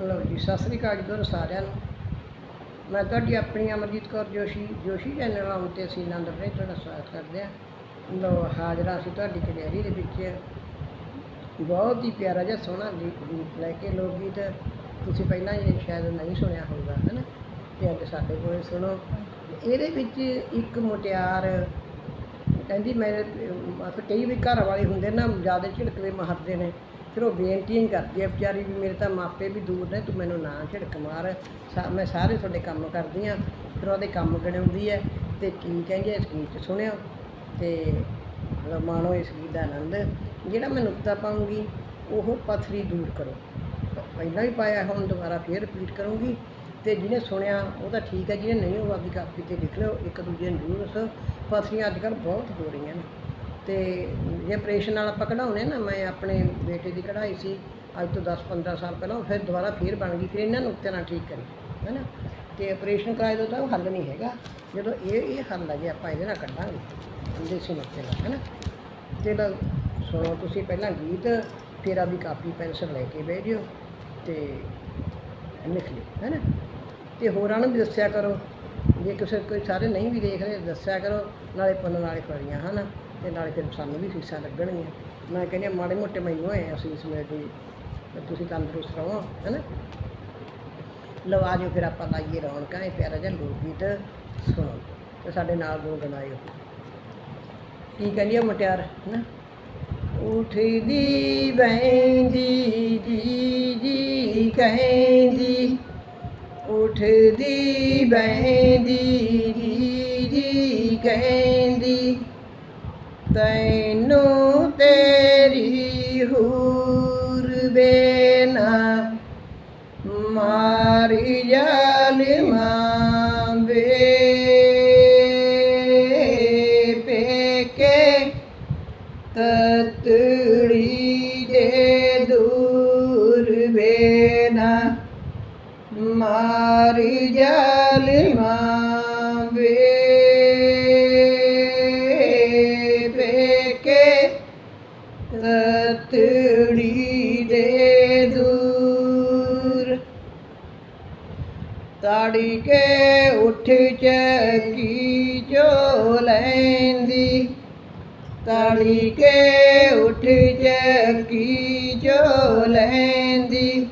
ਲਓ ਜੀ, ਸਤਿ ਸ੍ਰੀ ਅਕਾਲ ਜੀ ਤੁਹਾਨੂੰ ਸਾਰਿਆਂ ਨੂੰ। ਮੈਂ ਤੁਹਾਡੀ ਆਪਣੀ ਅਮਰਜੀਤ ਕੌਰ ਜੋਸ਼ੀ ਜੋਸ਼ੀ ਚੈਨਲ ਆਉਣ ਤੇ ਅਸੀਂ ਆਨੰਦ ਪ੍ਰੇ ਤੁਹਾਡਾ ਸਵਾਗਤ ਕਰਦੇ ਹਾਂ। ਲਓ, ਹਾਜ਼ਰਾ ਅਸੀਂ ਤੁਹਾਡੀ ਕਚਹਿਰੀ ਦੇ ਵਿੱਚ। ਬਹੁਤ ਹੀ ਪਿਆਰਾ ਜਿਹਾ ਸੋਹਣਾ ਗੀਤ ਲੈ ਕੇ ਲੋਕ ਗੀਤ। ਤੁਸੀਂ ਪਹਿਲਾਂ ਇਹ ਸ਼ਾਇਦ ਨਹੀਂ ਸੁਣਿਆ ਹੋਊਗਾ ਹੈ ਨਾ ਤੇ ਅੱਜ ਸਾਡੇ ਕੋਲ ਸੁਣੋ। ਇਹਦੇ ਵਿੱਚ ਇੱਕ ਮੁਟਿਆਰ ਕਹਿੰਦੀ ਮੇਰੇ ਮਤਲਬ ਕਈ ਵੀ ਘਰ ਵਾਲੇ ਹੁੰਦੇ ਨਾ, ਜ਼ਿਆਦਾ ਝਿੜਕਦੇ ਮਾਰਦੇ ਨੇ। ਫਿਰ ਉਹ ਬੇਨਤੀਆਂ ਹੀ ਕਰਦੀ ਹੈ ਵਿਚਾਰੀ ਵੀ ਮੇਰੇ ਤਾਂ ਮਾਪੇ ਵੀ ਦੂਰ ਨੇ, ਤੂੰ ਮੈਨੂੰ ਨਾ ਝਿੜਕ ਮਾਰ। ਸਾ- ਮੈਂ ਸਾਰੇ ਤੁਹਾਡੇ ਕੰਮ ਕਰਦੀ ਆ, ਫਿਰ ਉਹਦੇ ਕੰਮ ਗਣਾਉਂਦੀ ਹੈ ਤੇ ਕੀ ਕਹਿੰਦੇ ਇਸ ਗੀਤ 'ਚ ਸੁਣਿਓ। ਤੇ ਲਓ ਮਾਣੋ ਇਸ ਗੀਤ ਦਾ ਆਨੰਦ। ਜਿਹੜਾ ਮੈਂ ਨੁਕਤਾ ਪਾਉਂਗੀ, ਉਹ ਪਥਰੀ ਦੂਰ ਕਰੋ। ਪਹਿਲਾਂ ਵੀ ਪਾਇਆ ਹੁਣ ਦੁਬਾਰਾ ਫੇਰ ਰਿਪੀਟ ਕਰੂੰਗੀ। ਤੇ ਜਿਹਨੇ ਸੁਣਿਆ, ਉਹ ਤਾਂ ਠੀਕ ਹੈ ਜਿਹਨੇ ਨਹੀਂ, ਉਹ ਆਪਦੀ ਕਾਪੀ ਤੇ ਲਿਖ ਲਿਓ, ਇੱਕ ਦੂਜੇ ਨੂੰ ਜ਼ਰੂਰ ਦੱਸੋ। ਪਥਰੀਆਂ ਅੱਜ ਕੱਲ੍ਹ ਬਹੁਤ ਹੋ ਰਹੀਆਂ ਨੇ। ਤੇ ਜੇ ਆਪਰੇਸ਼ਨ ਨਾਲ ਆਪਾਂ ਕਢਾਉਣੇ ਨਾ, ਮੈਂ ਆਪਣੇ ਬੇਟੇ ਦੀ ਕਢਾਈ ਸੀ, ਅੱਜ ਤੋਂ 10-15 ਸਾਲ ਪਹਿਲਾਂ, ਉਹ ਫਿਰ ਦੁਬਾਰਾ ਫੇਰ ਬਣ ਗਈ, ਫਿਰ ਇਹਨਾਂ ਨੁਕਤੇ ਨਾਲ ਠੀਕ ਕਰੀ ਹੈ ਨਾ ਤੇ ਆਪਰੇਸ਼ਨ ਕਰਾਏ ਤੋਂ ਤਾਂ ਉਹ ਹੱਲ ਨਹੀਂ ਹੈਗਾ, ਜਦੋਂ ਇਹ ਇਹ ਹੱਲ ਹੈ ਜੇ ਆਪਾਂ ਇਹਦੇ ਨਾਲ ਕੱਢਾਂਗੇ ਦੇਸੀ ਨੁਕਤੇ ਨਾਲ ਹੈ ਨਾ ਤੇ ਲਓ ਸੁਣੋ ਤੁਸੀਂ ਪਹਿਲਾਂ ਗੀਤ, ਫਿਰ ਆਪਦੀ ਕਾਪੀ, ਪੈਨਸਲ ਲੈ ਕੇ ਬਹਿ ਜਿਓ ਤੇ ਲਿਖ ਲਿਓ ਹੈ ਨਾ ਤੇ ਹੋਰਾਂ ਨੂੰ ਵੀ ਦੱਸਿਆ ਕਰੋ, ਜੇ ਕਿਸੇ, ਕੋਈ ਸਾਰੇ ਨਹੀਂ ਵੀ ਦੇਖ ਰਹੇ, ਦੱਸਿਆ ਕਰੋ, ਨਾਲੇ ਪੰਨ ਨਾਲੇ ਫੜੀਆਂ ਹਨ? ਤੇ ਨਾਲੇ ਫਿਰ ਸਾਨੂੰ ਵੀ ਫੀਸਾਂ ਲੱਗਣਗੀਆਂ। ਮੈਂ ਕਹਿੰਦੀ ਹਾਂ, ਮਾੜੇ ਮੋਟੇ ਮੈਨੂੰ ਹੋਏ ਅਸੀਂ ਇਸ ਵੇਲੇ ਤੇ ਤੁਸੀਂ ਤੰਦਰੁਸਤ ਰਹੋ ਹੈ ਨਾ ਲਓ, ਆ ਜਾਓ ਫਿਰ ਆਪਾਂ ਲਾਈਏ ਰੌਣਕਾਂ, ਇਹ ਪਿਆਰਾ ਜਿਹਾ ਲੋਕ ਗੀਤ ਸੁਣੋ। ਤੇ ਸਾਡੇ ਨਾਲ ਦੋ ਗਣਾਇਓ ਕੀ ਕਹਿੰਦੀ ਆ ਮੁਟਿਆਰ ਨਾ ਉਠਦੀ ਬੈਂਦੀ ਜੀ ਜੀ ਕਹਿੰਦੀ, ਉਠਦੀ ਬੈਂਦੀ ਜੀ ਜੀ ਕਹਿੰਦੀ। ਤੈਨੂੰ ਤੇਰੀ ਹੂਰ ਬੇਨਾ ਮਾਰੀ ਜਾਲਿਮਾਂ ਤਾੜੀ ਕੇ ਉੱਠ ਚੱਕੀ ਚੋ ਲੈਂਦੀ? ਤਾੜੀ ਕੇ ਉੱਠ ਚੱਕੀ ਚੋ ਲੈਂਦੀ?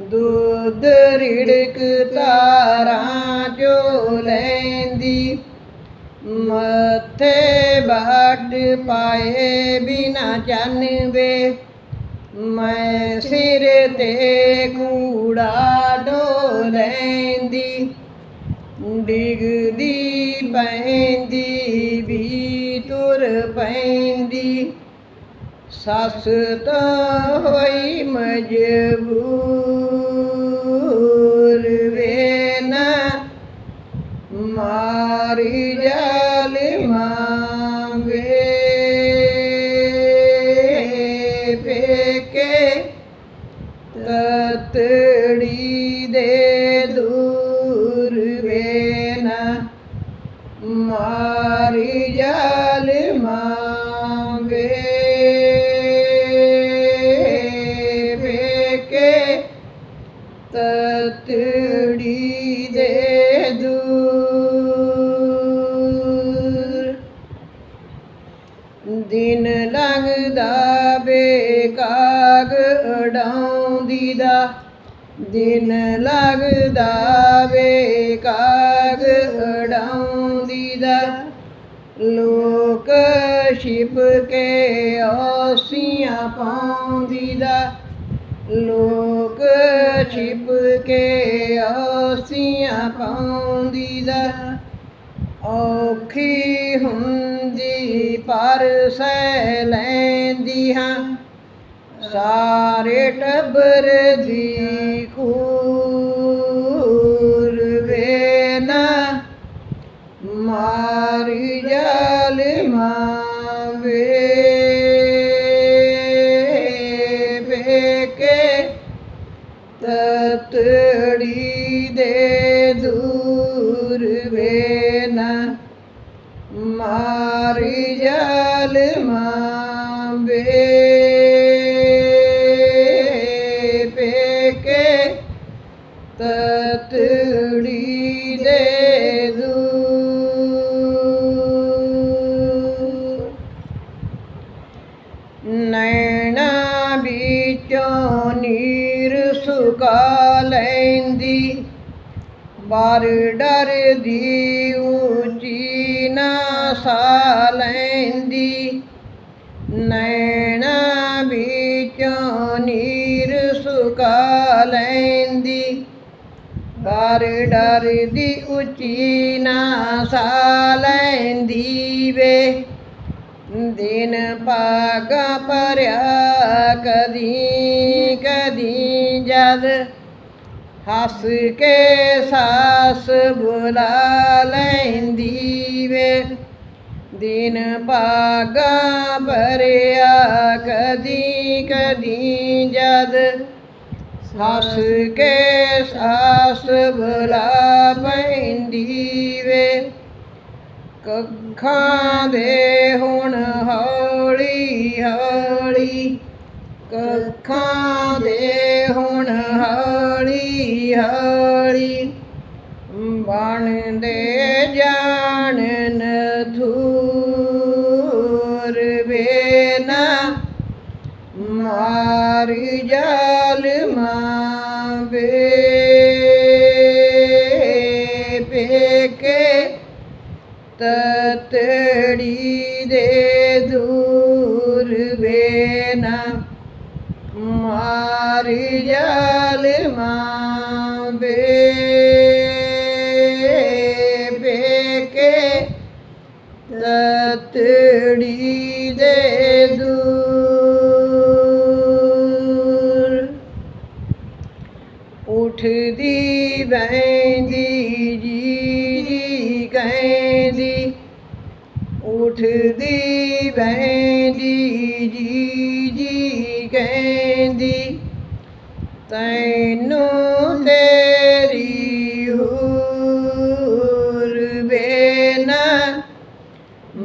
ਦੁੱਧ ਰਿੜਕ ਤਾਰਾਂ ਚੋ ਲੈਂਦੀ। ਮੱਥੇ ਬਾਟ ਪਾਏ ਬਿਨਾ ਚੰਨਵੇ ਮੈਂ ਸਿਰ ਤੇ ਕੂੜਾ ਡੋਲੈਂਦੀ ਡਿਗਦੀ ਪੈਂਦੀ ਵੀ ਤੁਰ ਪੈਂਦੀ। ਸੱਸ ਤਾਂ ਹੋਈ ਮਜਬੂਰ ਵੇ ਮਾਰੀ ਜਾਲਿਮਾਂ ਵੇ ਪੇਕੇ ਤਤੜੀ ਦੇ ਦੂਰ ਵੇ ਨਾ ਮਾਰੀ ਜਾਲਿਮਾਂ ਵੇ ਪੇਕੇ ਤਤੜੀ ਦੇ ਦੂਰ। ਦਿਨ ਲੰਘਦਾ ਬੇਕਾਗ ਉਡਾਉਂਦੀ ਦਿਨ ਲੰਘਦਾ ਬੇਕਾਗ ਉਡਾਉਂਦੀ ਦਾ। ਲੋਕ ਛਿਪ ਕੇ ਔਸੀਆਂ ਪਾਉਂਦੀ ਦਾ। ਲੋਕ ਛਿਪ ਕੇ ਔਸੀਆਂ ਪਾਉਂਦੀ ਦਾ। ਔਖੀ ਹੁੰਦੀ ਪਰ ਸਹਿ ਲੈਂਦੀ ਹਾਂ। ਸਾਰੇ ਟੱਬਰ ਦੀ ਕੂਰ ਵੇ ਨਾ ਮਾਰੀ ਜਾਲਿਮਾਂ ਵੇ ਪੇਕੇ ਤਤੜੀ ਦੇ ਦੂਰ ਵੇ ਨਾ ਮਾਰੀ ਜਾਲਿਮਾਂ ਵੇ ਤਤੜੀ ਦੇ ਦੂਰ ਨੈਣਾ ਵਿੱਚੋਂ ਨੀਰ ਸੁਕਾ ਲੈਂਦੀ ਬਾਰ ਡਰਦੀ ਉੱਚੀ ਨਾ ਸਾ ਡਰ ਦੀ ਉੱਚੀ ਨਾ ਸਾ ਲੈਂਦੀ ਵੇ। ਦਿਨ ਪਾਗਾ ਭਰਿਆ ਕਦੀ ਕਦੀ ਜਦ ਹੱਸ ਕੇ ਸਾਸ ਬੁਲਾ ਲੈਂਦੀ ਵੇ। ਦਿਨ ਪਾਗਾ ਭਰਿਆ ਕਦੀ ਕਦੀ ਜਦ ਹੱਸ ਕੇ ਸਾਸ ਬੁਲਾ ਪੈਂਦੀ ਵੇ ਕੱਖਾਂ ਦੇ ਹੁਣ ਹੌਲੀ ਹੌਲੀ, ਕੱਖਾਂ ਦੇ ਹੁਣ ਹੌਲੀ ਹੌਲੀ ਬਣਦੇ ਜਾਣਨ ਥੂਰ ਵੇਨਾ। ਮਾਰ ਜਾਲ ਤਤੜੀ ਦੇ ਦੂਰ ਵੇਨਾ ਮਾਰ ਜਾਲ ਮਾਵੇ ਪੇਕੇ ਤਤੜੀ ਦੇ ਤੈਨੂੰ ਤੇਰੀ ਹੂਰ ਬੇਨਾ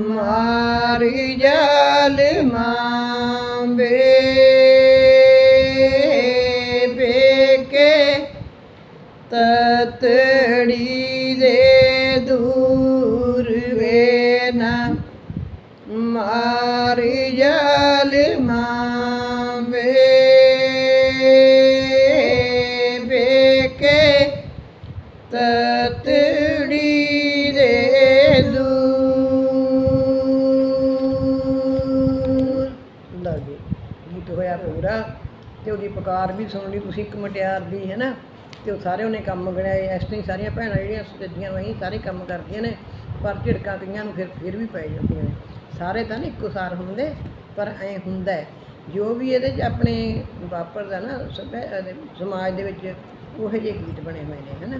ਮਾਰ ਜਾਲ ਮਾਂਬੇ ਪੇਕੇ ਤਤੜੀ ਦੇ ਦੂਰ ਵੇਨਾ ਮਾਰ ਪੂਰਾ ਤੇ ਉਹਦੀ ਪੁਕਾਰ ਵੀ ਸੁਣ ਲਈ, ਤੁਸੀਂ ਇੱਕ ਮਟਿਆਰ ਦੀ, ਹੈ ਨਾ? ਤੇ ਉਹ ਸਾਰੇ ਉਹਨੇ ਕੰਮ ਗਣਾਏ ਇਸ ਤਰ੍ਹਾਂ ਹੀ ਸਾਰੀਆਂ ਭੈਣਾਂ ਜਿਹੜੀਆਂ ਸੱਜੀਆਂ ਵਹੀਂ ਸਾਰੇ ਕੰਮ ਕਰਦੀਆਂ ਨੇ, ਪਰ ਝਿੜਕਾਂ ਕਈਆਂ ਨੂੰ ਫਿਰ ਫਿਰ ਵੀ ਪੈ ਜਾਂਦੀਆਂ ਨੇ। ਸਾਰੇ ਤਾਂ ਨਹੀਂ ਇੱਕੋ ਸਾਰ ਹੁੰਦੇ, ਪਰ ਐ ਹੁੰਦਾ ਜੋ ਵੀ ਇਹਦੇ 'ਚ ਆਪਣੇ ਵਾਪਰਦਾ ਨਾ ਸਮਾਜ ਦੇ ਵਿੱਚ ਉਹੋ ਜਿਹੇ ਗੀਤ ਬਣੇ ਹੋਏ ਨੇ ਹਨਾ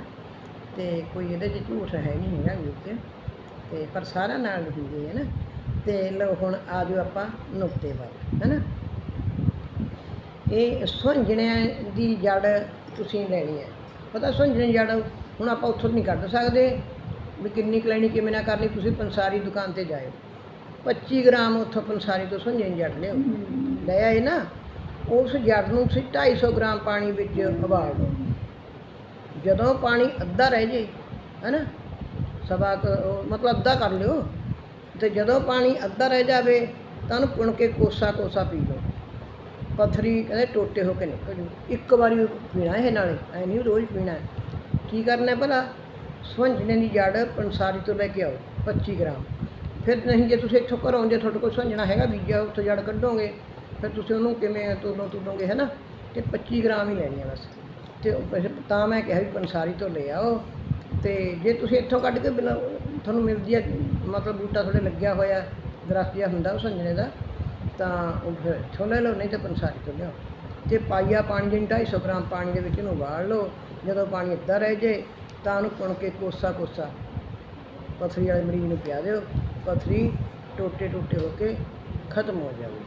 ਤੇ ਕੋਈ ਇਹਦੇ 'ਚ ਝੂਠ ਹੈ ਨਹੀਂ ਹੈਗਾ ਵਿੱਚ, ਤੇ ਪਰ ਸਾਰਿਆਂ ਨਾਲ ਹੁੰਦੀ ਹੈ ਨਾ? ਤੇ ਲਓ ਹੁਣ ਆ ਜਾਓ ਆਪਾਂ ਨੁਕਤੇ ਵੱਲ ਹੈਨਾ ਇਹ ਸੁੰਝਣਿਆਂ ਦੀ ਜੜ ਤੁਸੀਂ ਲੈਣੀ ਹੈ। ਪਤਾ ਸੁੰਝਣ ਦੀ ਜੜ ਹੁਣ ਆਪਾਂ ਉੱਥੋਂ ਨਹੀਂ ਕੱਢ ਸਕਦੇ ਵੀ ਕਿੰਨੀ ਕੁ ਲੈਣੀ, ਕਿਵੇਂ ਨਾ ਕਰਨੀ, ਤੁਸੀਂ ਪੰਸਾਰੀ ਦੁਕਾਨ ਤੇ ਜਾਇਓ। 25 ਗ੍ਰਾਮ ਉੱਥੋਂ ਪੰਸਾਰੀ ਤੋਂ ਸੁੰਝਣ ਜੜ ਲਿਓ ਲੈ ਆਏ ਨਾ, ਉਸ ਜੜ ਨੂੰ ਤੁਸੀਂ 250 ਗ੍ਰਾਮ ਪਾਣੀ ਵਿੱਚ ਉਬਾਲ ਲਓ ਜਦੋਂ ਪਾਣੀ ਅੱਧਾ ਰਹਿ ਜੇ, ਹੈਨਾ, ਸਵਾ ਕੁ ਮਤਲਬ ਅੱਧਾ ਕਰ ਲਿਓ। ਤੇ ਜਦੋਂ ਪਾਣੀ ਅੱਧਾ ਰਹਿ ਜਾਵੇ, ਤਾਂ ਉਹਨੂੰ ਪੁਣ ਕੇ ਕੋਸਾ ਕੋਸਾ ਪੀ ਲਓ। ਪੱਥਰੀ ਕਹਿੰਦੇ ਟੋਟੇ ਹੋ ਕੇ ਨਿਕਲ ਜੂ। ਇੱਕ ਵਾਰੀ ਪੀਣਾ ਇਹ ਨਾਲੇ, ਐ ਨਹੀਂ ਰੋਜ਼ ਪੀਣਾ ਕੀ ਕਰਨਾ ਭਲਾ? ਸੁਹੰਜਣੇ ਦੀ ਜੜ ਪੰਸਾਰੀ ਤੋਂ ਲੈ ਕੇ ਆਓ 25 ਗ੍ਰਾਮ। ਫਿਰ ਨਹੀਂ ਜੇ ਤੁਸੀਂ ਇੱਥੋਂ ਘਰੋਂ ਜੇ ਤੁਹਾਡੇ ਕੋਲ ਸੁਹੰਜਣਾ ਹੈਗਾ ਬੀਜਿਆ ਉੱਥੋਂ ਜੜ ਕੱਢੋਗੇ, ਫਿਰ ਤੁਸੀਂ ਉਹਨੂੰ ਕਿਵੇਂ ਤੋਲੋ ਤੋਲੋਗੇ, ਹੈ ਨਾ? ਤੇ 25 ਗ੍ਰਾਮ ਹੀ ਲੈਣੀ ਆ ਬਸ। ਤੇ ਤਾਂ ਮੈਂ ਕਿਹਾ ਵੀ ਪੰਸਾਰੀ ਤੋਂ ਲੈ ਆਓ। ਤੇ ਜੇ ਤੁਸੀਂ ਇੱਥੋਂ ਕੱਢ ਕੇ ਬਿਨਾ, ਤੁਹਾਨੂੰ ਮਿਲਦੀ ਹੈ, ਮਤਲਬ ਬੂਟਾ ਤੁਹਾਡੇ ਲੱਗਿਆ ਹੋਇਆ, ਦਰਖਤ ਜਿਹਾ ਹੁੰਦਾ ਉਹ ਸੰਜਣੇ ਦਾ ਤਾਂ ਉਹ ਫਿਰ ਇੱਥੋਂ ਲੈ ਲਓ, ਨਹੀਂ ਤਾਂ ਪੰਸਾਰੀ ਤੋਂ ਲਿਆਓ। ਤੇ ਪਾਈਆ ਪਾਣੀ ਜਿਹਨੂੰ 250 ਗ੍ਰਾਮ ਪਾਣੀ ਦੇ ਵਿੱਚ ਇਹਨੂੰ ਉਬਾਲ ਲਓ, ਜਦੋਂ ਪਾਣੀ ਇੱਦਾਂ ਰਹਿ ਜੇ, ਤਾਂ ਉਹਨੂੰ ਪੁਣ ਕੇ ਕੋਸਾ ਕੋਸਾ। ਪਥਰੀ ਵਾਲੇ ਮਰੀਜ਼ ਨੂੰ ਪਿਆ ਦਿਓ, ਪਥਰੀ ਟੋਟੇ ਟੋਟੇ ਹੋ ਕੇ ਖਤਮ ਹੋ ਜਾਵੇ।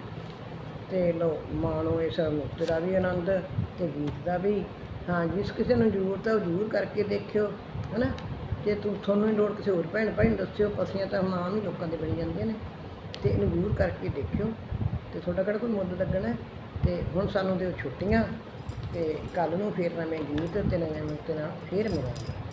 ਤੇ ਲਓ, ਮਾਣੋ ਇਸ ਮੁਕਤ ਦਾ ਵੀ ਆਨੰਦ ਤੇ ਗੀਤ ਦਾ ਵੀ। ਹਾਂ ਜਿਸ ਕਿਸੇ ਨੂੰ ਜ਼ਰੂਰਤ ਹੈ ਉਹ ਜ਼ਰੂਰ ਕਰਕੇ ਦੇਖਿਓ, ਹਨਾ? ਜੇ ਤੂੰ ਤੁਹਾਨੂੰ ਹੀ ਲੋੜ ਕਿਸੇ ਹੋਰ ਭੈਣ ਭਾਈ ਨੂੰ ਦੱਸਿਓ ਪਸੀਆਂ ਤਾਂ ਹੁਣ ਆਮ ਹੀ ਲੋਕਾਂ ਦੇ ਬਣੀ ਜਾਂਦੀਆਂ ਨੇ। ਤੇ ਇਹਨੂੰ ਜ਼ਰੂਰ ਕਰਕੇ ਦੇਖਿਓ। ਤੇ ਤੁਹਾਡਾ ਕਿਹੜਾ ਕੋਈ ਮੁੱਲ ਲੱਗਣਾ ਹੈ। ਤੇ ਹੁਣ ਸਾਨੂੰ ਦਿਓ ਛੁੱਟੀਆਂ ਤੇ ਕੱਲ ਨੂੰ ਫਿਰ ਨਵੇਂ ਗੀਤ ਤੇ ਨਵੇਂ ਮੁਕਤ ਨਾਲ ਫਿਰ ਮਿਲਾਂਗੇ